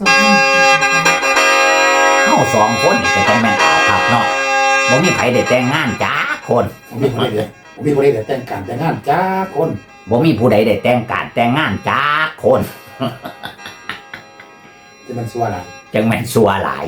สองคนเฮาสองคนนี่ก็จังแม่นอาภัพเนาะบ่มีไผได้แต่งงานจ้าคนผมมีคนได้เดียวผมมีคนได้เดียวแต่งการแต่งงานจ้าคนบ่มีผู้ใดได้แต่งการแต่งงานจ้าคนจะมันสัวอะไรจังแม่นสัวหลาย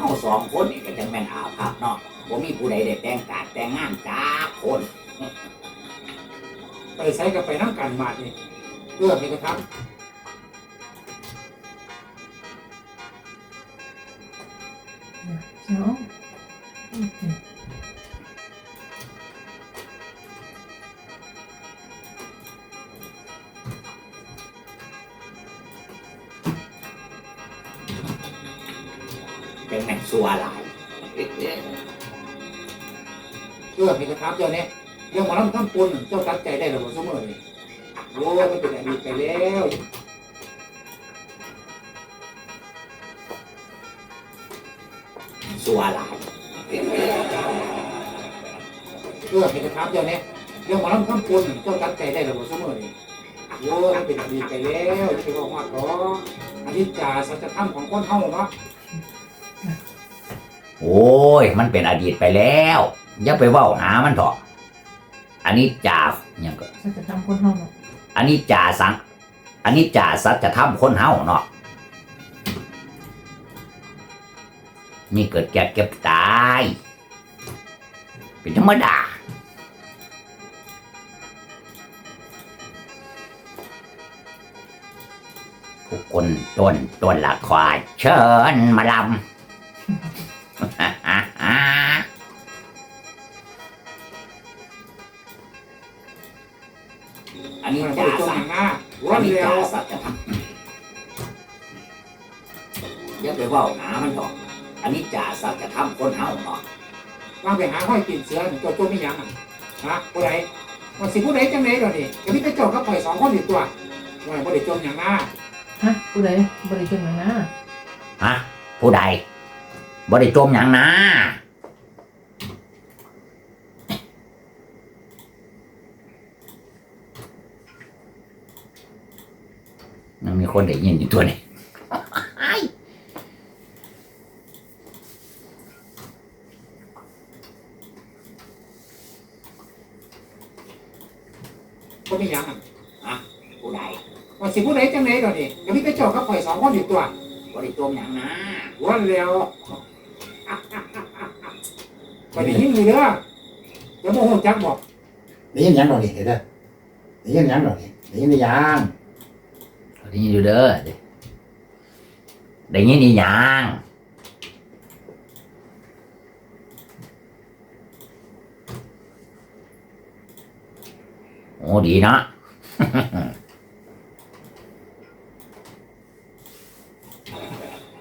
เฮาสองคนนี่ก็จังแม่นอาภัพเนาะบ่มีผู้ใดได้แต่งการแต่งงานจ้าคนไปใช้กับไปนั่งกันบาดนี่เพื่อให้กระทำ แม่นสัวหลายำเพื่อให้กระทำเจ้าเนี่ยเรื่องหมอลำทั้งปนเจ้าตัดใจได้หรือเปล่าเสมอนี่โอ้ยมันเป็นอดีตไปแล้วสัวหลายเพื่อให้กระทำเจ้าเนี่ยเรื่องหมอลำทั้งปนเจ้าตัดใจได้หรือเปล่าเสมอนี่โอ้ยมันเป็นอดีตไปแล้วจะไปบอกว่าต่ออันนี้จ่าสัจธรรมของคนเฮาเนาะ โอ้ย มันเป็นอดีตไปแล้ว อย่าไปเว้าหามันเถอะอันนี้จ่าหยังก็ฉันจะทำคนห้องเนาะอันนี้จ่าสัง อันนี้จ่าสัจธรรมคนเฮาเนาะนี่เกิดแก่เก็บตาย เป็นธรรมดาผู้คนต้นต้นละควายเชิญมาลำ อันนี้มันจ่าเป็นตัวสัองย่างหน้าอัวันนนี้แล้จ่าวสัจธรรมอย่าไปเว่าหามันดอกอันนี้จ่าสัจธรรมคนเฮาเนาะวางไปหาห้อยกินเสือเจ้าตัวไม่ยังฮะผู้ใดมันสิผู้ใดจังไหนเดี๋ยวนี้จะมีแต่เจ้ากับข่อยสองคนอยู่ตัวว่าบ่ได้จมอย่างหน้า ฮะผู้ใดบริจาคหนังนะ ฮะ ผู้ใด บ่ได้จมหยังนะยังมีคนได้ยินอยู่ตัวนี้บ่มีหยังผู้ใดว่าสิผู้ใดจังไหนเดี๋ยวนี้จะมีแต่เจ้ากับข่อยสองคนอยู่ตัวบ่ได้จมหยังนะวันแล้ว ไปได้ยินอยู่เด้อเดี๋ยวโมโหจักบอกได้ยินหยังหรอนี่เห็นเด้อได้ยินหยังหรอนี่ได้ยินหรือยังได้ยินอยู่เด้อได้ยินอีหยังโอ้ดีเนาะ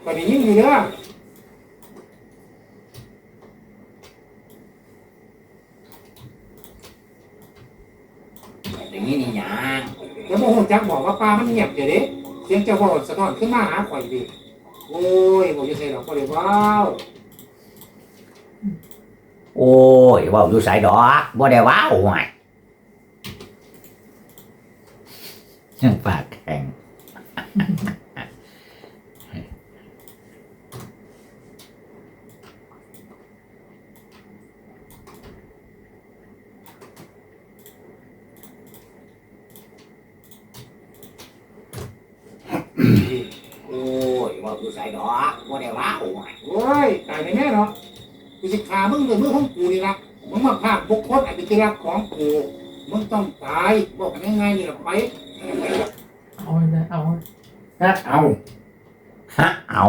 ไปได้ยินอยู่เด้อ ได้ยินอีหยัง เดี๋ยวโมโหจักบอกว่า ปลามันเงียบเดี๋ยวนี้เสียงเจ้าบอกสะท้อนขึ้นมาหาข่อยดิโอ้ยบอกจะใส่ดอกก็เลยว้าวโอ้ยเว่าอยู่ไสดอกบ่ได้ว้าวห่วยยังปากแข็ง โอ้ ยเว่าอยู่ไสดอกบ่ได้ว้าวห่วยโอ้ยตายแน่ๆเนาะกูสิขามึงเลยมือของกูนี่ละมึงมาพากบุคคลอันเป็นที่รักของกูมึงต้องตายบอกกันง่ายๆนี่แหละไปเอาเลยเอาฮะเอาฮะเอา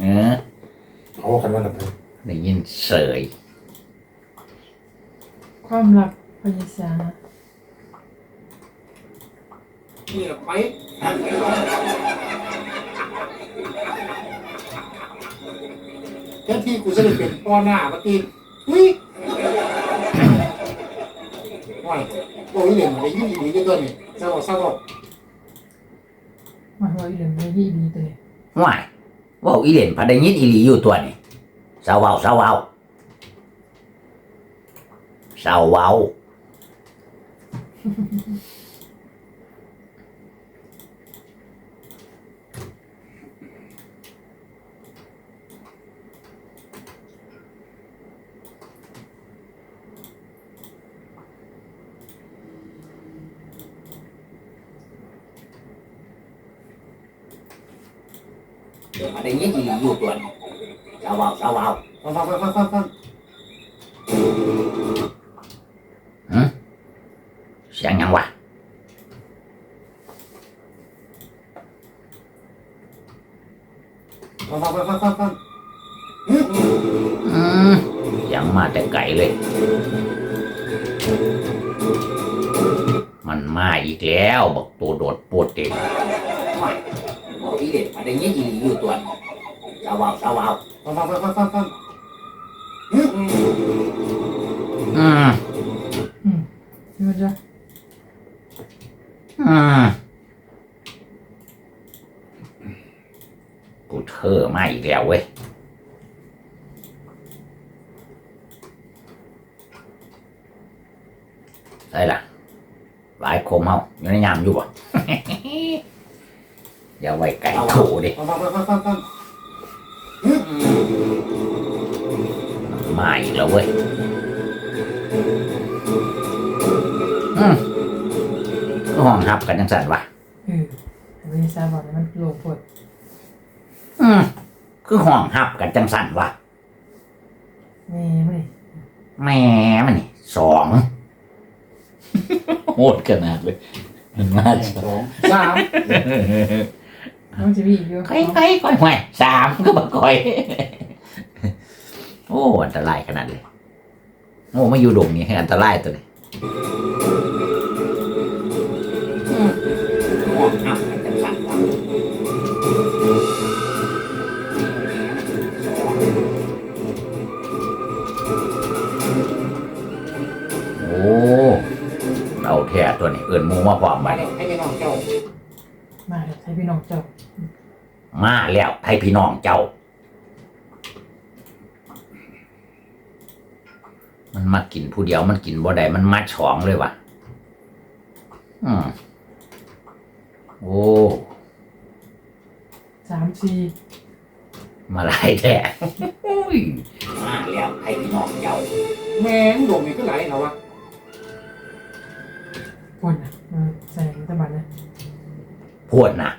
เออเอาคันว่าละไปได้ยินเสยความรักพยาศาสตร์ นี่แหละไปแค่ที่กูจะได้เป็นป้อหน้าเมื่อกี้อุ้ยว่าโอ้ยเหลี่ยมอะไรยิ่งดีด้วยตัวนี่เศร้าเศร้ามาว่าอีเหลืองไม่ที่ดีตัวนี้ห่วยเว่าอีเล่นพะได้ยินอีหลีอยู่ตัวนี่สาวเว้าสาวเว้าสาวเว้าเดี๋ยวมาได้ยินอีหลีอยู่ตัวนี่สาวเว้าสาวเว้า ฟังฟังฟังฟังฟังฟังเสียงหยังวะฟังฟังฟังฟังฟังฟังอืมเสียงมาแต่ไกลเลยมันมาอีกแล้วบอกตัวโดดปวดเต็ม ห่วยเว่าอีเล่นพะได้ยินอีหลีอยู่ตัวนี่สาวเว้าสาวเว้าฟังฟังฟังฟังฟังฟังอืมอืมนี่มันจะอืมกูเธอมาอีกแล้วเว้ยใช่ล่ะ หลายคมเฮาอยู่ในยามอยู่บ่ อย่าไว้ไก่โถดิฟังฟังฟังฟังฟังฟังมาอีกแล้วเว้ยอืมก็ห้องฮับกันจังสันวะเออพยาศาสตร์บอกเลยมันโลภปวดอืมคือห้องฮับกันจังสันวะแม่ไม่แหม่มันนี่สองโหดขนาดเลยมันมาสองสาม มันจะมีอีกเยอะค่อยค่อยค่อยห่วยสามก็มาค่อย โอ้ อันตรายขนาดเลยโอ้ไม่อยู่ดงนี่ให้อันตรายตัวนี้ห้องอับกันจังสันวะโอ้เราแท้ตัวนี้ เอินหมูมาพร้อมมามาเนี่เนี่ยยให้พี่น้องเจ้ามาเลยให้พี่น้องเจ้า มาแล้วให้พี่น้องเจ้า มันมากินผู้เดียวมันกินบ่ได้มันมาฉองเลยว่ะ อืมโอ้สามสี่มาหลายแท้โอ้ยมาแล้วให้พี่น้องเจ้าแม่งโด่งนี่ก็ไหลเหรอวะคนอะเออใส่ตะบันนะ พวดนะ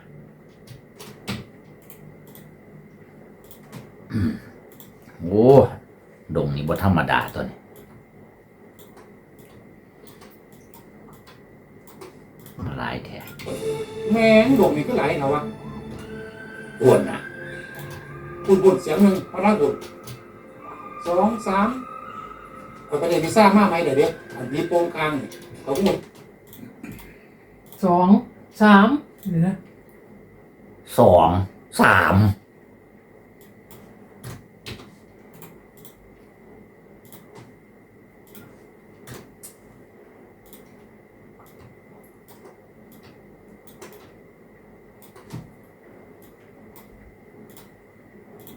ซซ่ามากไหมเดี๋ยวเดี๋ยวอันนี้โปงกลางนี่เขาพูดสองสามหรือนะสองสาม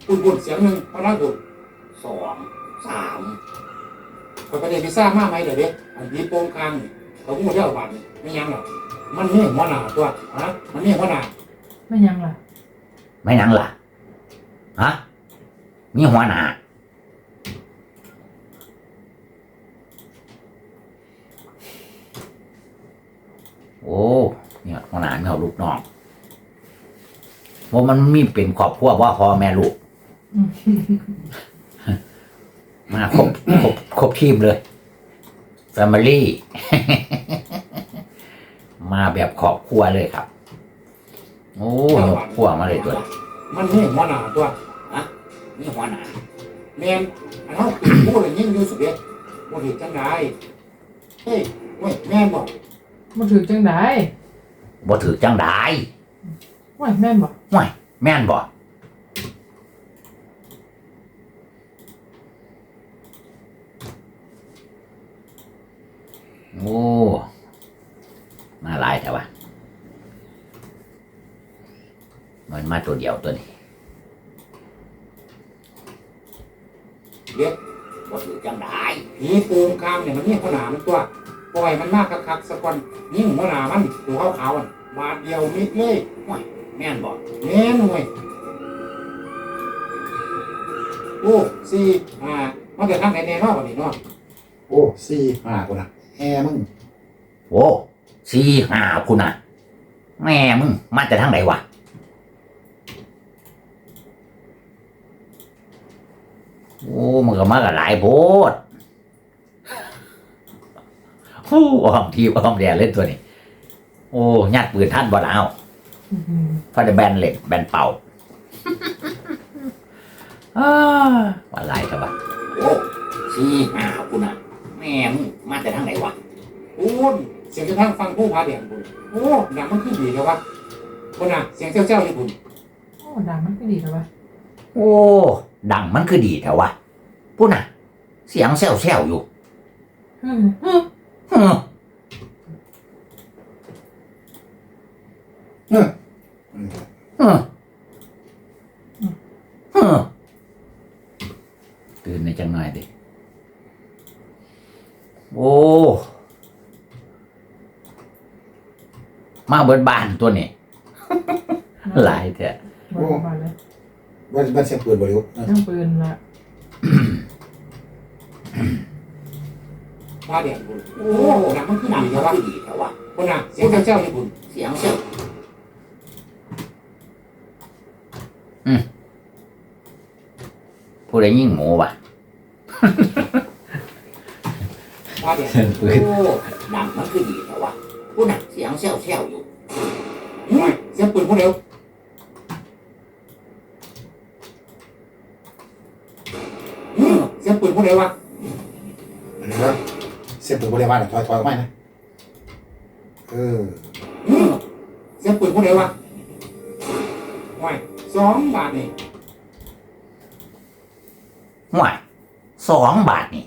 ปุ่นปุ่นเสียงหนึ่งพลังปุ่นส เอาไปเรียนพิซซ่ามากไหมเดี๋ยวเดี๋ยวอันนี้โปงกลางนี่เขาพูดเรื่องบัตรนี่ไม่ยังหรอกมันนี่หัวหน้าตัวฮะมันนี่หัวหน้าไม่ยังล่ะไม่นังล่ะฮะมีหัวหน้าโอ้เนี่ยหัวหน้าเนี่ยลูกน้องว่ามันมีเป็นครอบครัวว่าพ่อแม่ลูกอื มมาครบครบครบทีมเลย Family มาแบบครอบครัวเลยครับ โอ้ยกครัวมาเลยตัวนี้มันนี่หัวหน้าตัวมีหัวหน้าแมนอันเขาปิดพูดเลยยิ่งดูสุดเด็ดโมดิจังไดเฮ้ยเว้ยแม่นบอกมาถือจังไดบ่ถือจังได้ว่าแม่นบอกแม่นบ่โอ้มาหลายแต่ว่า มันมาตัวเดียวตัวนี้เดี๋ยวบ่ถือจังได้ผีปูมคามเนี่ยมันนี่ขนาดมันตัว ปล่อยมันมากคักๆสักวันยิ่งขนาดมันตัวขาวๆอะบาทเดียวมิดเลยแม่นบ่แม่นเว้ยโอ้สี่อ่ามันจะทำไหนแน่นอนกว่านี้เนาะโอ้สี่ห้าคนนะแอร์มึงโอ้สี่ห้าคุณน่ะแม่มึงมาจากทางไหนวะ โอ้มันก็มากับหลายโพดฮู้อ้อมทีอ้อมแดนเล่นตัวนี้ โอ้ยัดปืนท่านบ่แล้วอื้อหือฟาดแบนเหล็กแบนเป่าอ้าว่าหลายครับวะโอ้สี่ห้าคุณน่ะ แม่มึงมาจากทางไหนวะโอ้ยเสียงจะทั้งฟังผู้พาเดียงคุณโอ้หนังมันขึ้นดีเลยวะคนน่ะ เสียงเจ้าๆญี่ปุ่นโอ้ดังมันก็ดีแล้ววะโอ้ ดังมันคือดีแต่ว่าพูดน่ะ เสียงแซวแซวๆอยู่อืมอืมฮึ่มอืมฮึ่มฮึ่มตื่นในจังหน่อยดิโอ้มาเบิดบานตัวนี้ หลายแท้ ว่าว่าเสียงปืนบริวารนั่งปืนละพาเดียงคุณโอ้หนังมันขึ้นดังดีมัเลยวะนคือดีแต่ว่าคนน่ะเสียงเจ้าๆญี่ปุ่นเสียงเซลอืมผู้ใดยิ่งหมูวะพาเดียงเสียงปืนโอ้ดังมันคือดีแต่ว่าผู้น่ะเสียงแซวแซวๆอยู่ยเสียงปืนพวกเร็วอืม เสียงปืนพวกเร็ววะอันนี้ครับเสียงปืนบริวารถอยถอยออกมานะเอออืมเสียงปืนพวกเร็ววะว้ายสองบาทนี่ห่วยสองบาทนี่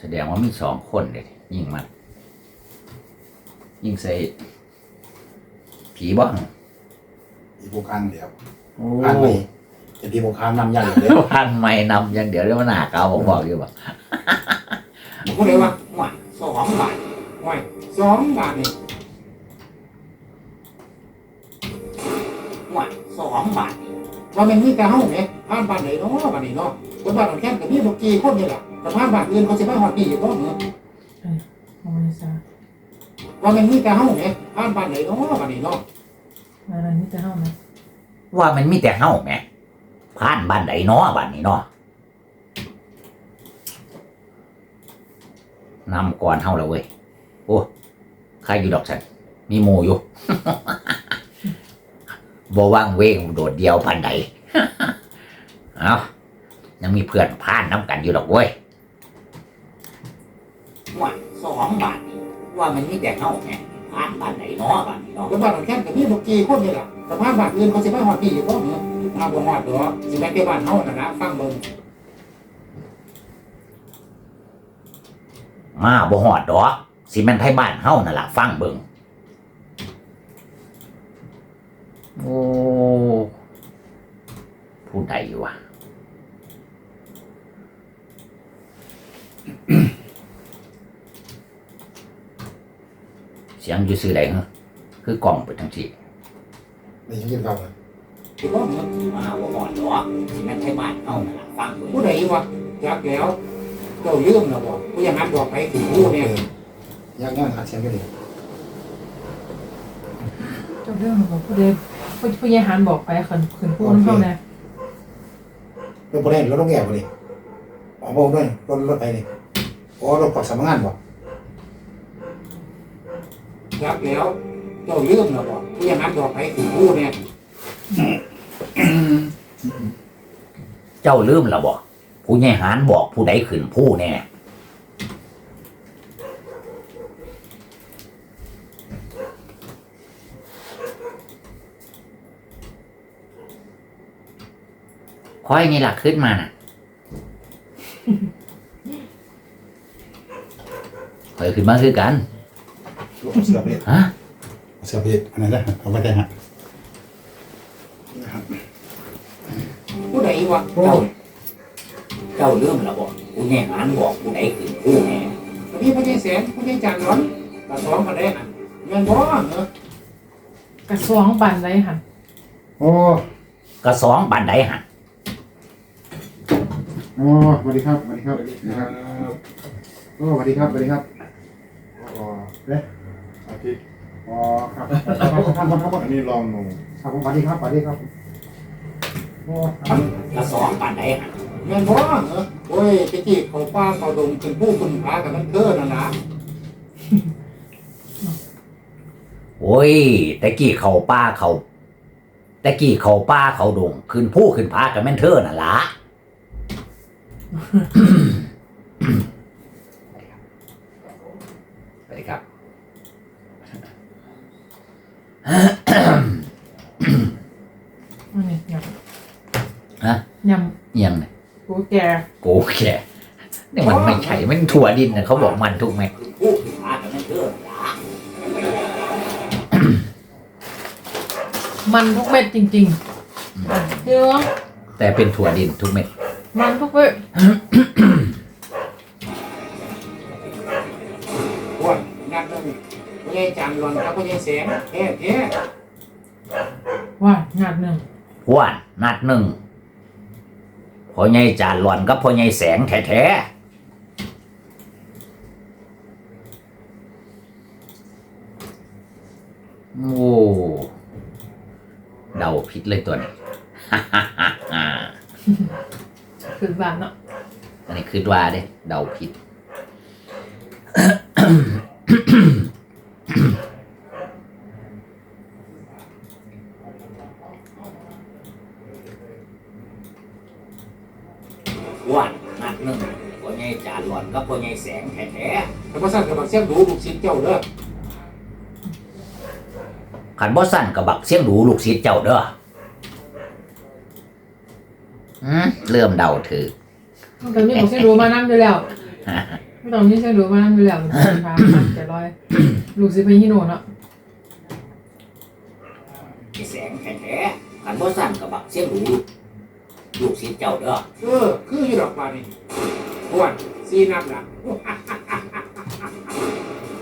แสดงว่ามีสองคนเลยยิงมันยิงใส่ผีบ้างอีโปคังเดี๋ยว โอ้อ่านไปจะพีโปคังนำยาอย่างเดียวพันไม่นำอย่างเดียวเรียกว่าหนาเกาผมบอกอยู่ป่ะพวกเร็ววะห่วยสองบาทว้ายสองบาทนี่ห่วยสองบาทนี่ว่ามันมีแต่เฮาไหมผ่านบ้านไหนเนาะบ้านนี้เนาะคนบ้านของแค่กับพี่บกี้คนนี่แหละแต่ผ่านบ้านอื่นเขาจะไม่หอดนี่อยู่บ่เนาะมองไม่ซาว่ามันมีแต่เฮาไหมผ่านบ้านไหนเนาะบ้านนี้เนาะอะไรนี่จะเข้าไหม ว่ามันมีแต่เฮ้าแหมผ่านบ้านใดเนาะบ้านนี้เนาะนำก่อนเฮ้าแล้วเว้ยโอ้ใครอยู่ดอกฉันมีหมูอยู่บ่ว่างเว้งโดดเดียวพันใดเอายังมีเพื่อนผ่านน้ำกันอยู่ดอกเว้ยว่าสองบาทนี่ว่ามันมีแต่เฮ้าแห มผ่านบ้านไหนเนาะบ้านนี้เนาะคนบ้านของแค่กับพี่บกี้คนนี่แหละแต่ผ่านบ้านอื่นเขาจะไม่หอดนี่อยู่บ่เนาะมาบ่หอดเนาะสิแม่นแต่บ้านเฮาน่ะนะฟังเบิ่งมาบ่หอดดอกสิแม่นไทบ้านเฮานั่นล่ะฟังเบิ่งโอ้ผู้ใดวะ เสียงอยู่ซื่อใดฮะคือกล่องไปทั้งที่ไม่ยังกินข้าวเลยอยู่บ่เนาะมาบ่หอดดอกสิแม่นไทบ้านเฮานั่นล่ะฟังเบิ่งผู้ใดวะจักแล้วเจ้าลืมแล้วบ่ผู้ยังหันบอกไปถึงผู้เนี่ยย่างย่างหาเสียงกันดิเจ้าเรื่องของผู้เดนผู้ผู้ยายหันบอกไปขันขืนพูดเข้านะรถบริเวณรถต้องแก่บ่ดิอ๋อบอกด้วยรถรถไปดิอ๋อรถขอสำนักงานบ่ จักแล้ว เจ้าลืมแล้วบ่ผู้ยังหันบอกไปถึงผู้เนี่ยเจ้าลืมแล้วบ่ผู้ใหญ่หารบอกผู้ใดขึ้นผู้แน่คอยนี่หลักขึ้นมาน่ะคอยขึ้นมาคือกัน เอาเสือเพชรฮะเอาเสือเพชรอันนั้นนะเอาไว้ได้ฮะนะครับผู้ใดวะโอ้เจ้าเรื่องระบอกผู้ใหญ่หารบอกผู้ใดขึ้นผู้แน่วันนี้ผู้ใหญ่แสนผู้ใหญ่จันทร์ร้อนกระสองกันได้หันเงินบ่เนอะกระทรวงบันไรหันโอ้ก็สองบันไดหันโอ้สวัสดีครับสวัสดีครับนะครับโอ้สวัสดีครับสวัสดีครับโอ้เอ๊ะอาทิตย์อ๋อครับครับครับครับครับอันนี้ลองหนูครับผมสวัสดีครับสวัสดีครับโอ้ครับก็สองบันไดหันเงินบ่เนอะโอ้ยไปจีบเขาป้าเขาดงขึ้นผู้ขึ้นผากับมันเกินนั่นนะโอ้ยตะกี้เขาป้าเขาตะกี้เขาป้าเขาดงขึ้นผู้ขึ้นพากับแม่นเธอน่ะละสวัสดีครับ อันนี้ยฮะำยยังเนี่ยำกูแก่โกแค่นี่มันไม่ใช่มันถั่วดินนะเขาบอกมันถูกไหมขึ้นผู้ขึ้นพากับแม่นเธอน่ะละมันทุกเม็ดจริงๆอะเดี๋ยวแต่เป็นถั่วดินทุกเม็ดมันทุกเม็ด จันทร์ร้อนกับผู้ใหญ่แสนแท้แท้ว่างานหนึ่งว่านนัดหนึ่งพ่อใหญ่จานหล่อนกับพ่อใหญ่แสงแท้ๆโอ้เดาผิดเลยตัวนี้ คือบานเนาะอันนี้คือว่าเด้เดาผิด ว่านนัดหนึ่งพ่อใหญ่จานหล่อนกับพ่อใหญ่แสงแท้แต่ว่าสั่นกับบักเสียงดูลูกศิษย์เจ้าเด้อๆขันบ่สั้นกับบักเสียงดูลูกศิษย์เจ้าเด้ออืมเริ่มเดาถือ ตอนนี้ผมเส้นรู้มานั่งอยู่แล้วไม่ตอนนี้เส้นรู้มานั่งอยู่แล้วมันพามันจะลอยลูกสิพฮิโนเนาะแสงแท้ๆขันบ่สั้นกับบักเสียงดู ลูกศิษย์เจ้าเด้อเออ คืออยู่ดอกบานนี่โอ้ยซีนัดล่ะ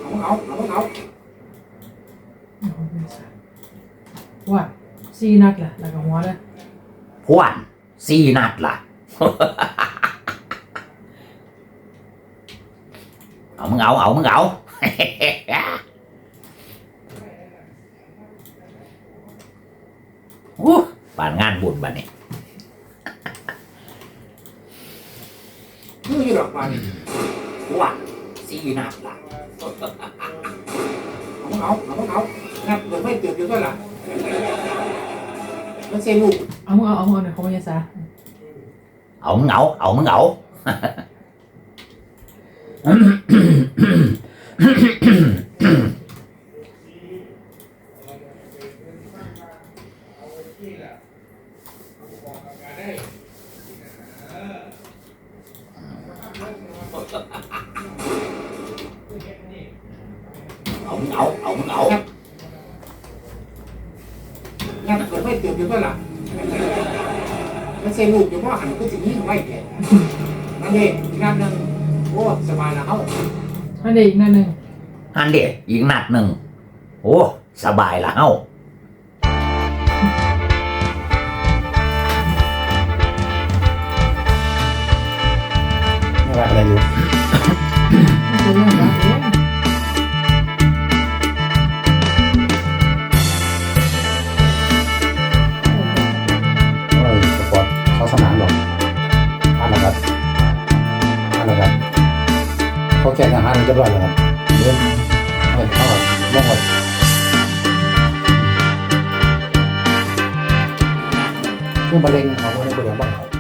เอาเอาเอาเอาว่าซีนัดแหละแล้วก็หัวเลยพวนสี่นัดล่ะ เอามึงเอาเอามึงเอา โอ้ป่านงานบุญบันนี้ ออกมานนี่พวนสี่นัดล่ะเอาเอาเอาเอานับเดี๋ยวไม่เตือนอยู่ด้วยล่ะมันเซลูกเอามึงเอาเอามึงเอาหน่อยเขาไม่ยาซาเอามึงเอาเอามึงเอาเอามึงเอาเอามึงเอา นัดเดี๋ยวไม่เตือนอยู่ด้วยล่ะมันเซลูกอยู่ว่าหันคือสิ่งนี้ไม่แก่นั่นเองนัดนึงโอ้สบายละเฮา อันเดียวอีกนั่นหนึ่งอันเดียอีกนัดหนึ่ง โอ้ สบายละเฮ้าไม่ว่าอะไรอยู่ มันจะเรื่องอะไรเอง แจกอาหารเรียบร้อยแล้วครับเริ่มเริ่มเข้าลงหมดช่วงมะเร็งของคนในเริเวบ้าน